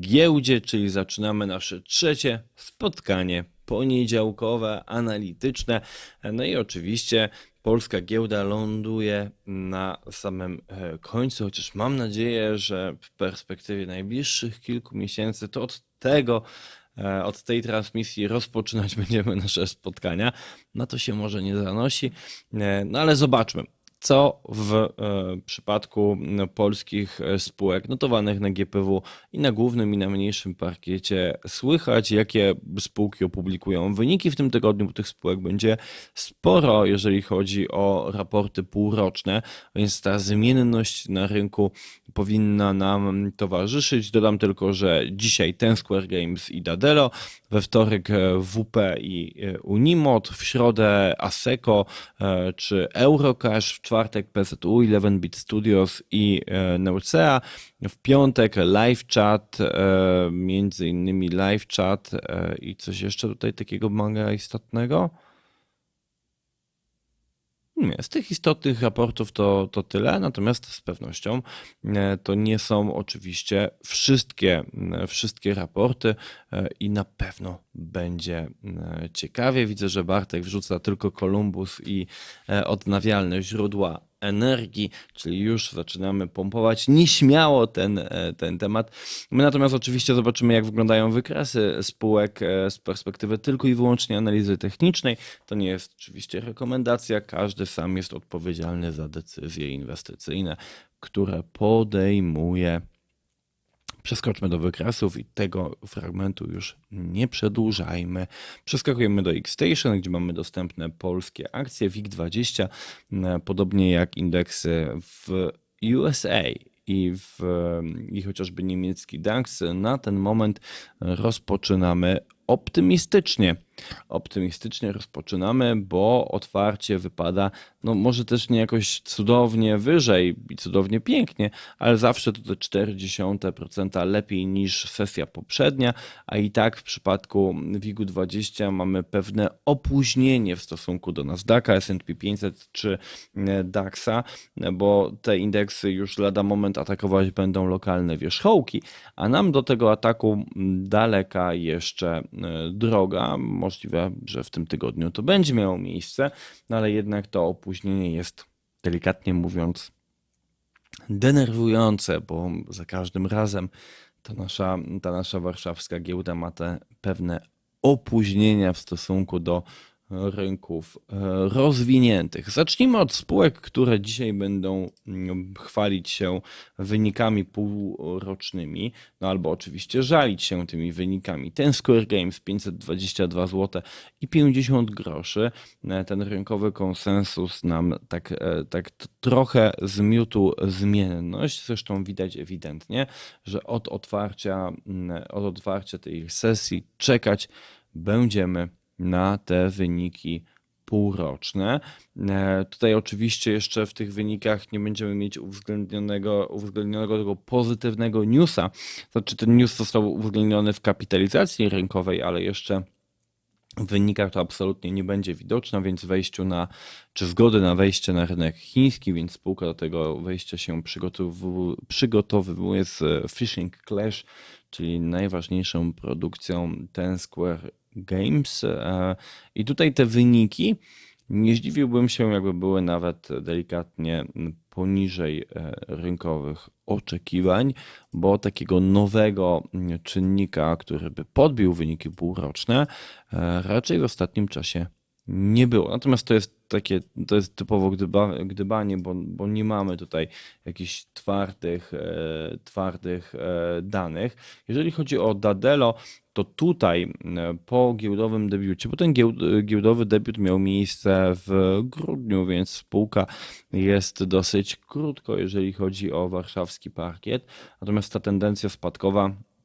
giełdzie, czyli zaczynamy nasze trzecie spotkanie poniedziałkowe, analityczne. No i oczywiście polska giełda ląduje na samym e, końcu, chociaż mam nadzieję, że w perspektywie najbliższych kilku miesięcy to od tego, e, od tej transmisji rozpoczynać będziemy nasze spotkania. Na to się może nie zanosi, e, no ale zobaczmy co w e, przypadku polskich e, spółek notowanych na GPW i na głównym i na mniejszym parkiecie słychać, jakie spółki opublikują wyniki w tym tygodniu, bo tych spółek będzie sporo, jeżeli chodzi o raporty półroczne, więc ta zmienność na rynku powinna nam towarzyszyć. Dodam tylko, że dzisiaj ten Square Games i Dadelo, we wtorek e, WP i Unimod, w środę Aseco czy Eurocash, w czwartek PZU, 11-Bit Studios i e, Neucea, w piątek live chat, e, między innymi live chat e, i coś jeszcze tutaj takiego mega istotnego. Nie, z tych istotnych raportów to, to tyle, natomiast z pewnością to nie są oczywiście wszystkie, wszystkie raporty i na pewno będzie ciekawie. Widzę, że Bartek wrzuca tylko Columbus i odnawialne źródła energii, czyli już zaczynamy pompować nieśmiało ten, e, ten temat. My natomiast oczywiście zobaczymy, jak wyglądają wykresy spółek e, z perspektywy tylko i wyłącznie analizy technicznej. To nie jest oczywiście rekomendacja, każdy sam jest odpowiedzialny za decyzje inwestycyjne, które podejmuje. Przeskoczmy do wykresów i tego fragmentu już nie przedłużajmy. Przeskakujemy do X-Station, gdzie mamy dostępne polskie akcje WIG20, podobnie jak indeksy w USA i, w, i chociażby niemiecki DAX. Na ten moment rozpoczynamy optymistycznie optymistycznie rozpoczynamy, bo otwarcie wypada, no może też nie jakoś cudownie wyżej i cudownie pięknie, ale zawsze to te 0,4% lepiej niż sesja poprzednia, a i tak w przypadku WIG-20 mamy pewne opóźnienie w stosunku do Nasdaqa, S&P 500 czy e, DAXa, bo te indeksy już lada moment atakować będą lokalne wierzchołki, a nam do tego ataku daleka jeszcze e, droga, możliwe, że w tym tygodniu to będzie miało miejsce, no ale jednak to opóźnienie jest delikatnie mówiąc denerwujące, bo za każdym razem ta nasza, ta nasza warszawska giełda ma te pewne opóźnienia w stosunku do rynków e, rozwiniętych. Zacznijmy od spółek, które dzisiaj będą mm, chwalić się wynikami półrocznymi, no albo oczywiście żalić się tymi wynikami. Ten Square Games 522 zł i 50 groszy. E, ten rynkowy konsensus nam tak, e, tak trochę zmiótł zmienność. Zresztą widać ewidentnie, że od otwarcia, mm, od otwarcia tej sesji czekać będziemy na te wyniki półroczne. E, tutaj oczywiście jeszcze w tych wynikach nie będziemy mieć uwzględnionego, uwzględnionego tego pozytywnego newsa. Znaczy ten news został uwzględniony w kapitalizacji rynkowej, ale jeszcze w wynikach to absolutnie nie będzie widoczne, więc wejściu na, czy zgody na wejście na rynek chiński, więc spółka do tego wejścia się przygotowuje, przygotowuje z Fishing Clash, czyli najważniejszą produkcją Ten Square Games. E, I tutaj te wyniki nie zdziwiłbym się, jakby były nawet delikatnie poniżej e, rynkowych oczekiwań, bo takiego nowego czynnika, który by podbił wyniki półroczne, e, raczej w ostatnim czasie nie było. Natomiast to jest takie, to jest typowo gdyba, gdybanie, bo, bo nie mamy tutaj jakichś twardych, e, twardych e, danych. Jeżeli chodzi o Dadelo, to tutaj e, po giełdowym debiucie, bo ten giełdowy debiut miał miejsce w grudniu, więc spółka jest dosyć krótko, jeżeli chodzi o warszawski parkiet. Natomiast ta tendencja spadkowa e,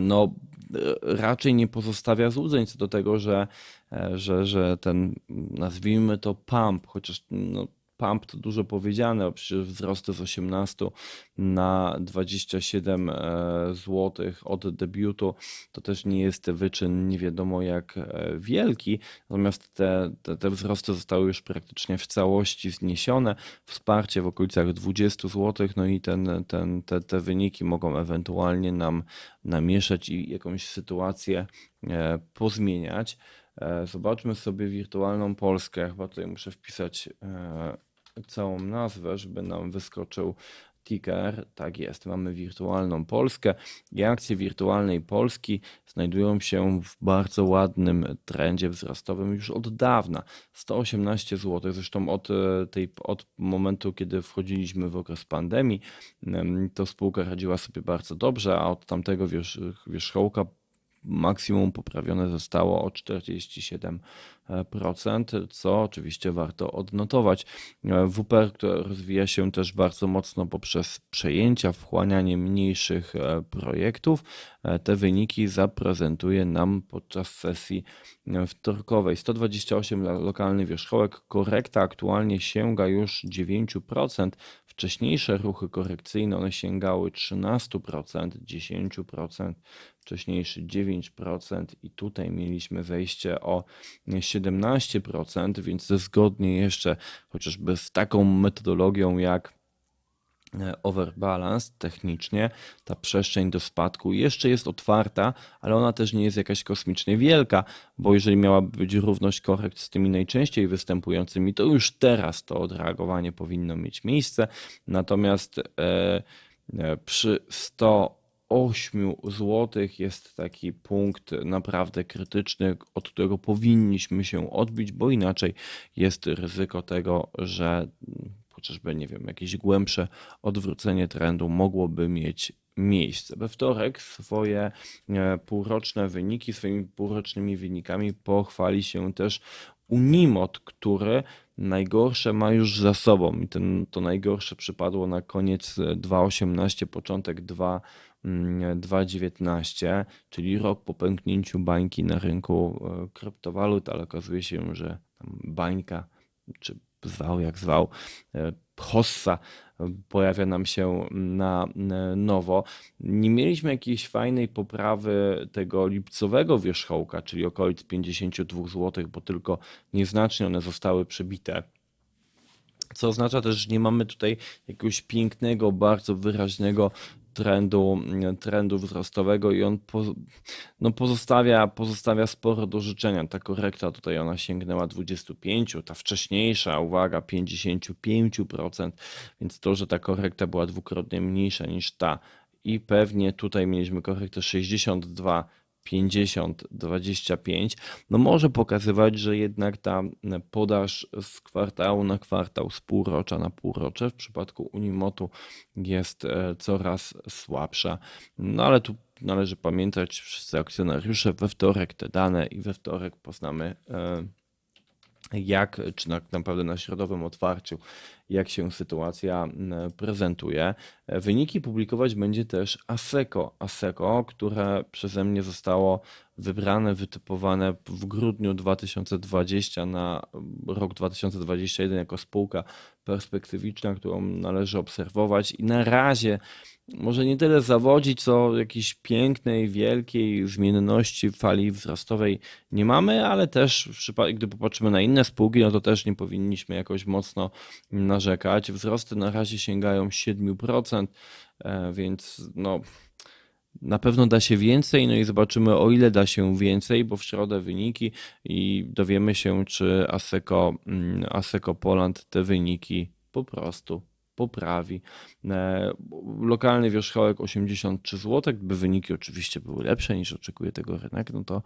no, e, raczej nie pozostawia złudzeń co do tego, że, że, że ten, nazwijmy to pump, chociaż no, pump to dużo powiedziane, przecież wzrosty z 18 na 27 zł od debiutu to też nie jest wyczyn nie wiadomo jak wielki, natomiast te, te, te wzrosty zostały już praktycznie w całości zniesione. Wsparcie w okolicach 20 zł, no i ten, ten, te, te wyniki mogą ewentualnie nam namieszać i jakąś sytuację e, pozmieniać. E, zobaczmy sobie wirtualną Polskę. Chyba tutaj muszę wpisać e, całą nazwę, żeby nam wyskoczył ticker. Tak jest, mamy wirtualną Polskę i akcje wirtualnej Polski znajdują się w bardzo ładnym trendzie wzrostowym już od dawna. 118 zł, zresztą od, tej, od momentu, kiedy wchodziliśmy w okres pandemii, to spółka radziła sobie bardzo dobrze, a od tamtego wierzchołka maksimum poprawione zostało o 47%, co oczywiście warto odnotować. WPR, rozwija się też bardzo mocno poprzez przejęcia, wchłanianie mniejszych e, projektów. E, te wyniki zaprezentuje nam podczas sesji wtorkowej. 128 lokalny wierzchołek, korekta aktualnie sięga już 9%. Wcześniejsze ruchy korekcyjne one sięgały 13%, 10%, wcześniejszy 9% i tutaj mieliśmy wejście o 17%, więc zgodnie jeszcze chociażby z taką metodologią jak overbalance technicznie, ta przestrzeń do spadku jeszcze jest otwarta, ale ona też nie jest jakaś kosmicznie wielka, bo jeżeli miałaby być równość korekt z tymi najczęściej występującymi, to już teraz to odreagowanie powinno mieć miejsce. Natomiast e, e, przy 100 8 zł jest taki punkt naprawdę krytyczny, od którego powinniśmy się odbić, bo inaczej jest ryzyko tego, że chociażby, nie wiem, jakieś głębsze odwrócenie trendu mogłoby mieć miejsce. We wtorek swoje e, półroczne wyniki, swoimi półrocznymi wynikami pochwali się też Unimot, który najgorsze ma już za sobą i ten, to najgorsze przypadło na koniec 2018, początek 2 2,19, czyli rok po pęknięciu bańki na rynku e, kryptowalut, ale okazuje się, że bańka, czy zwał jak zwał, e, hossa e, pojawia nam się na nowo. Nie mieliśmy jakiejś fajnej poprawy tego lipcowego wierzchołka, czyli okolic 52 zł, bo tylko nieznacznie one zostały przebite co oznacza też, że nie mamy tutaj jakiegoś pięknego, bardzo wyraźnego trendu, trendu wzrostowego i on po, no pozostawia, pozostawia sporo do życzenia. Ta korekta tutaj ona sięgnęła 25, ta wcześniejsza, uwaga, 55%, więc to, że ta korekta była dwukrotnie mniejsza niż ta i pewnie tutaj mieliśmy korektę 62 50, 25, no może pokazywać, że jednak ta podaż z kwartału na kwartał, z półrocza na półrocze w przypadku Unimotu jest e, coraz słabsza. No ale tu należy pamiętać, wszyscy akcjonariusze, we wtorek te dane i we wtorek poznamy e, jak, czy tak naprawdę na środowym otwarciu, jak się sytuacja prezentuje. Wyniki publikować będzie też ASECO. ASECO, które przeze mnie zostało wybrane, wytypowane w grudniu 2020 na rok 2021 jako spółka perspektywiczna, którą należy obserwować i na razie może nie tyle zawodzić, co jakiejś pięknej, wielkiej zmienności fali wzrostowej nie mamy, ale też gdy popatrzymy na inne spółki, no to też nie powinniśmy jakoś mocno narzekać. Wzrosty na razie sięgają 7%, e, więc no na pewno da się więcej, no i zobaczymy o ile da się więcej, bo w środę wyniki i dowiemy się, czy Aseco, mm, Aseco Poland te wyniki po prostu poprawi. E, lokalny wierzchołek 83 zł, gdyby wyniki oczywiście były lepsze niż oczekuje tego rynek, no to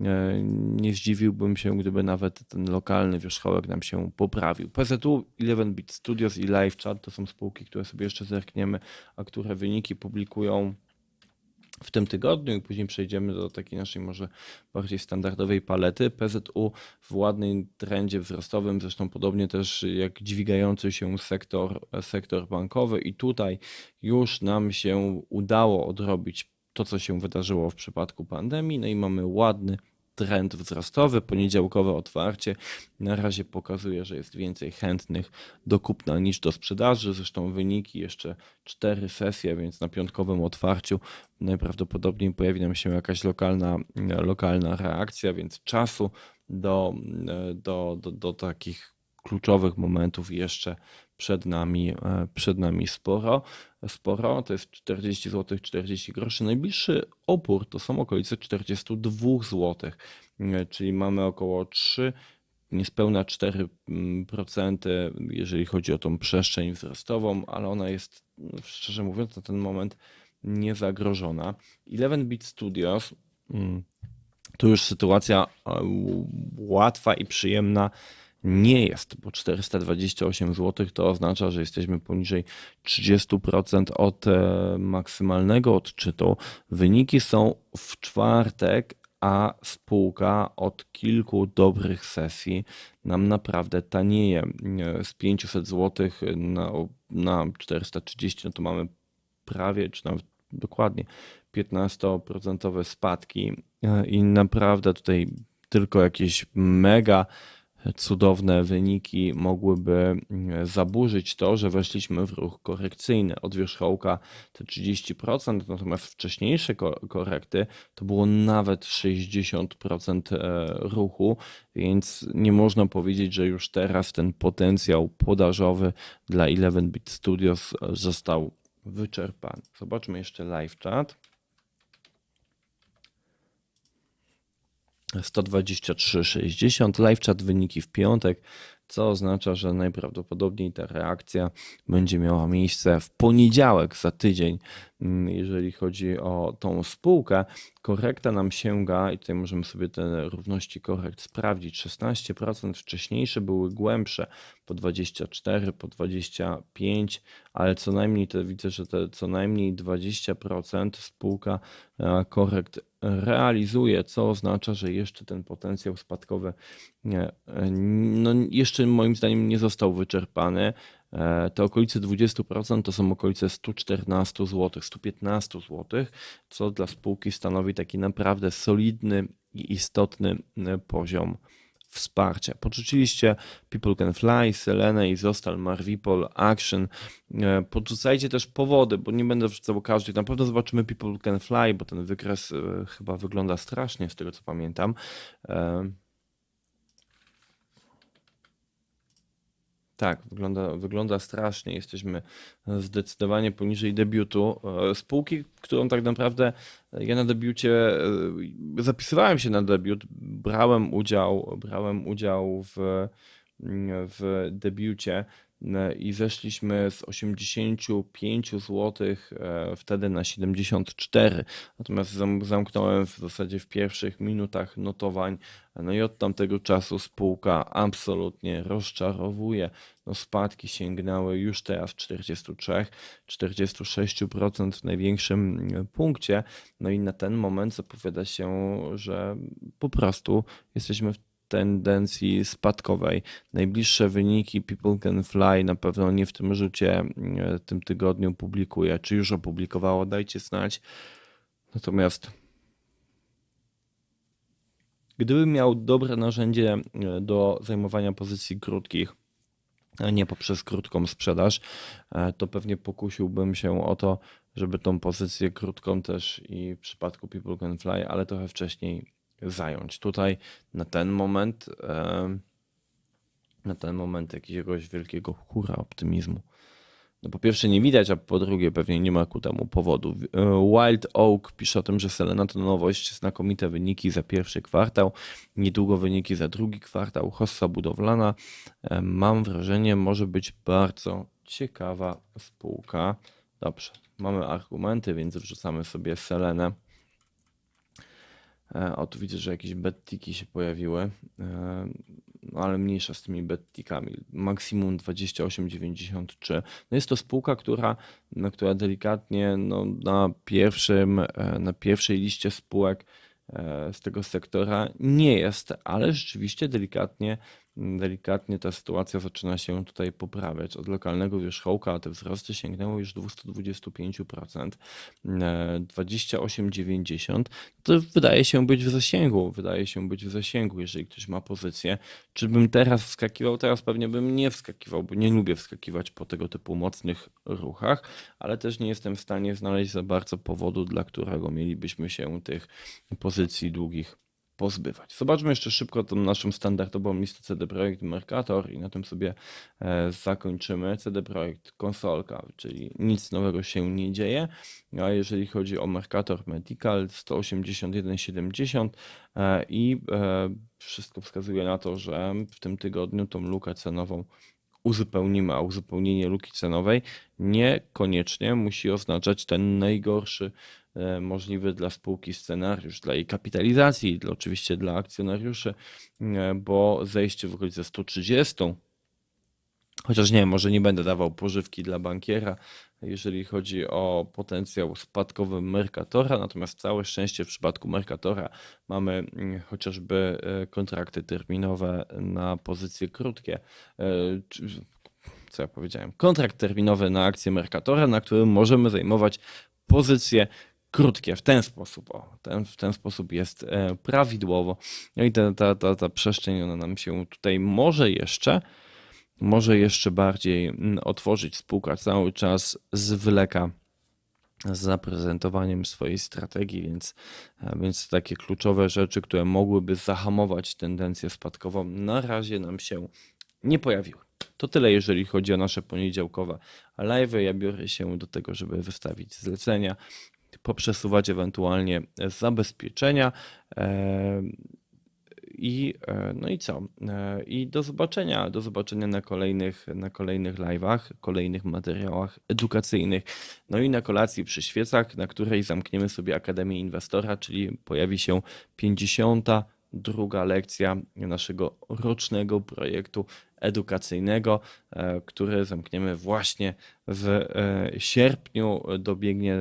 e, nie zdziwiłbym się, gdyby nawet ten lokalny wierzchołek nam się poprawił. PZU, 11-bit Studios i LiveChat to są spółki, które sobie jeszcze zerkniemy, a które wyniki publikują w tym tygodniu i później przejdziemy do takiej naszej może bardziej standardowej palety. PZU w ładnym trendzie wzrostowym, zresztą podobnie też jak dźwigający się sektor, sektor bankowy i tutaj już nam się udało odrobić to, co się wydarzyło w przypadku pandemii, no i mamy ładny trend wzrostowy. Poniedziałkowe otwarcie na razie pokazuje, że jest więcej chętnych do kupna niż do sprzedaży. Zresztą wyniki jeszcze cztery sesje, więc na piątkowym otwarciu najprawdopodobniej pojawi nam się jakaś lokalna, lokalna reakcja, więc czasu do, do, do, do takich kluczowych momentów jeszcze przed nami, e, przed nami sporo. Sporo to jest 40 zł 40 groszy. Najbliższy opór to są okolice 42 zł, e, czyli mamy około 3 niespełna 4%, jeżeli chodzi o tą przestrzeń wzrostową, ale ona jest, no, szczerze mówiąc, na ten moment niezagrożona. 11 Bit Studios, mm, tu już sytuacja e, łatwa i przyjemna nie jest, bo 428 zł to oznacza, że jesteśmy poniżej 30% od e, maksymalnego odczytu. Wyniki są w czwartek, a spółka od kilku dobrych sesji nam naprawdę tanieje. E, z 500 zł na, na 430, no to mamy prawie, czy nawet dokładnie 15% spadki e, i naprawdę tutaj tylko jakieś mega cudowne wyniki mogłyby mm, zaburzyć to, że weszliśmy w ruch korekcyjny. Od wierzchołka te 30%, natomiast wcześniejsze korekty to było nawet 60% e, ruchu, więc nie można powiedzieć, że już teraz ten potencjał podażowy dla 11-bit Studios został wyczerpany. Zobaczmy jeszcze live chat. 123,60. Live chat wyniki w piątek, co oznacza, że najprawdopodobniej ta reakcja będzie miała miejsce w poniedziałek za tydzień, mm, jeżeli chodzi o tą spółkę. Korekta nam sięga, i tutaj możemy sobie te równości korekt sprawdzić. 16% wcześniejsze były głębsze, po 24, po 25, ale co najmniej te widzę, że te co najmniej 20% spółka e, korekt realizuje, co oznacza, że jeszcze ten potencjał spadkowy nie, no jeszcze moim zdaniem nie został wyczerpany. E, te okolice 20% to są okolice 114 zł, 115 zł, co dla spółki stanowi taki naprawdę solidny i istotny e, poziom wsparcia. Podrzuciliście People Can Fly, Selene, Izostal, Marvipol, Action. E, podrzucajcie też powody, bo nie będę wrzucał każdej. Na pewno zobaczymy People Can Fly, bo ten wykres e, chyba wygląda strasznie z tego co pamiętam. Tak, wygląda, wygląda strasznie. Jesteśmy zdecydowanie poniżej debiutu. E, spółki, którą tak naprawdę ja na debiucie e, zapisywałem się na debiut, brałem udział, brałem udział w, w debiucie i zeszliśmy z 85 zł e, wtedy na 74. Natomiast zamknąłem w zasadzie w pierwszych minutach notowań. No i od tamtego czasu spółka absolutnie rozczarowuje. No spadki sięgnęły już teraz 43, 46% w największym punkcie. No i na ten moment zapowiada się, że po prostu jesteśmy w tendencji spadkowej. Najbliższe wyniki People Can Fly na pewno nie w tym rzucie, e, tym tygodniu publikuje. Czy już opublikowało, dajcie znać. Natomiast gdybym miał dobre narzędzie e, do zajmowania pozycji krótkich, a nie poprzez krótką sprzedaż, e, to pewnie pokusiłbym się o to, żeby tą pozycję krótką też i w przypadku People Can Fly, ale trochę wcześniej zająć. Tutaj na ten moment, na ten moment jakiegoś wielkiego hura optymizmu. No po pierwsze nie widać, a po drugie pewnie nie ma ku temu powodu. E, Wild Oak pisze o tym, że Selena to nowość, znakomite wyniki za pierwszy kwartał, niedługo wyniki za drugi kwartał, hossa budowlana. Mam wrażenie, może być bardzo ciekawa spółka. Dobrze, mamy argumenty, więc wrzucamy sobie Selenę. E, o, tu widzę, że jakieś bettiki się pojawiły, e, no ale mniejsza z tymi bettikami. Maksimum 28,93. No jest to spółka, która, no, która delikatnie no, na, pierwszym, e, na pierwszej liście spółek z tego sektora nie jest, ale rzeczywiście delikatnie delikatnie ta sytuacja zaczyna się tutaj poprawiać. Od lokalnego wierzchołka te wzrosty sięgnęły już 225%, e, 28,90 to wydaje się być w zasięgu, wydaje się być w zasięgu, jeżeli ktoś ma pozycję. Czy bym teraz wskakiwał? Teraz pewnie bym nie wskakiwał, bo nie lubię wskakiwać po tego typu mocnych ruchach, ale też nie jestem w stanie znaleźć za bardzo powodu, dla którego mielibyśmy się tych pozycji długich pozbywać. Zobaczmy jeszcze szybko tą naszą standardową listę CD Projekt Mercator i na tym sobie e, zakończymy. CD Projekt konsolka, czyli nic nowego się nie dzieje. A jeżeli chodzi o Mercator Medical 181,70 e, i e, wszystko wskazuje na to, że w tym tygodniu tą lukę cenową uzupełnimy, a uzupełnienie luki cenowej niekoniecznie musi oznaczać ten najgorszy możliwy dla spółki scenariusz, dla jej kapitalizacji, dla, oczywiście dla akcjonariuszy, e, bo zejście w okolice 130 Chociaż nie, może nie będę dawał pożywki dla bankiera, jeżeli chodzi o potencjał spadkowy Mercatora, natomiast całe szczęście w przypadku Mercatora mamy mm, chociażby e, kontrakty terminowe na pozycje krótkie. E, Co ja powiedziałem? Kontrakt terminowy na akcję Mercatora, na którym możemy zajmować pozycje krótkie w ten sposób. O, ten, w ten sposób jest e, prawidłowo. No i ta, ta, ta, ta przestrzeń ona nam się tutaj może jeszcze może jeszcze bardziej mm, otworzyć. Spółka cały czas zwleka z zaprezentowaniem swojej strategii, więc, e, więc takie kluczowe rzeczy, które mogłyby zahamować tendencję spadkową, na razie nam się nie pojawiły. To tyle, jeżeli chodzi o nasze poniedziałkowe live'y. Ja biorę się do tego, żeby wystawić zlecenia, poprzesuwać ewentualnie zabezpieczenia. e, I, e, no i co? E, I do zobaczenia, do zobaczenia na kolejnych, na kolejnych live'ach, kolejnych materiałach edukacyjnych. No i na kolacji przy świecach, na której zamkniemy sobie Akademię Inwestora, czyli pojawi się 52 lekcja naszego rocznego projektu edukacyjnego, e, który zamkniemy właśnie w e, sierpniu. Dobiegnie,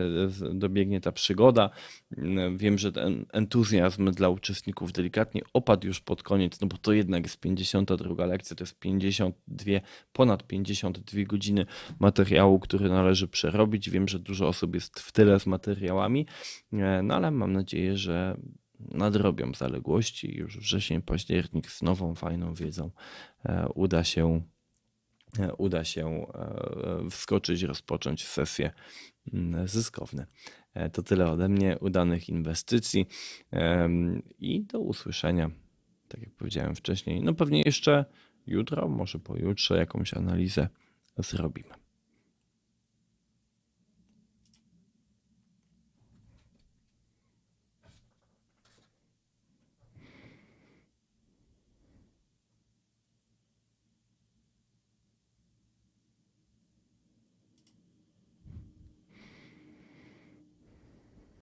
dobiegnie ta przygoda. Mm, Wiem, że ten entuzjazm dla uczestników delikatnie opadł już pod koniec, no bo to jednak jest 52 lekcja, to jest 52, ponad 52 godziny materiału, który należy przerobić. Wiem, że dużo osób jest w tyle z materiałami, e, no ale mam nadzieję, że nadrobią zaległości już wrzesień, październik z nową, fajną wiedzą e, uda się, e, uda się e, wskoczyć, rozpocząć sesje mm, zyskowne. To tyle ode mnie, udanych inwestycji i do usłyszenia, tak jak powiedziałem wcześniej. No pewnie jeszcze jutro, może pojutrze jakąś analizę zrobimy.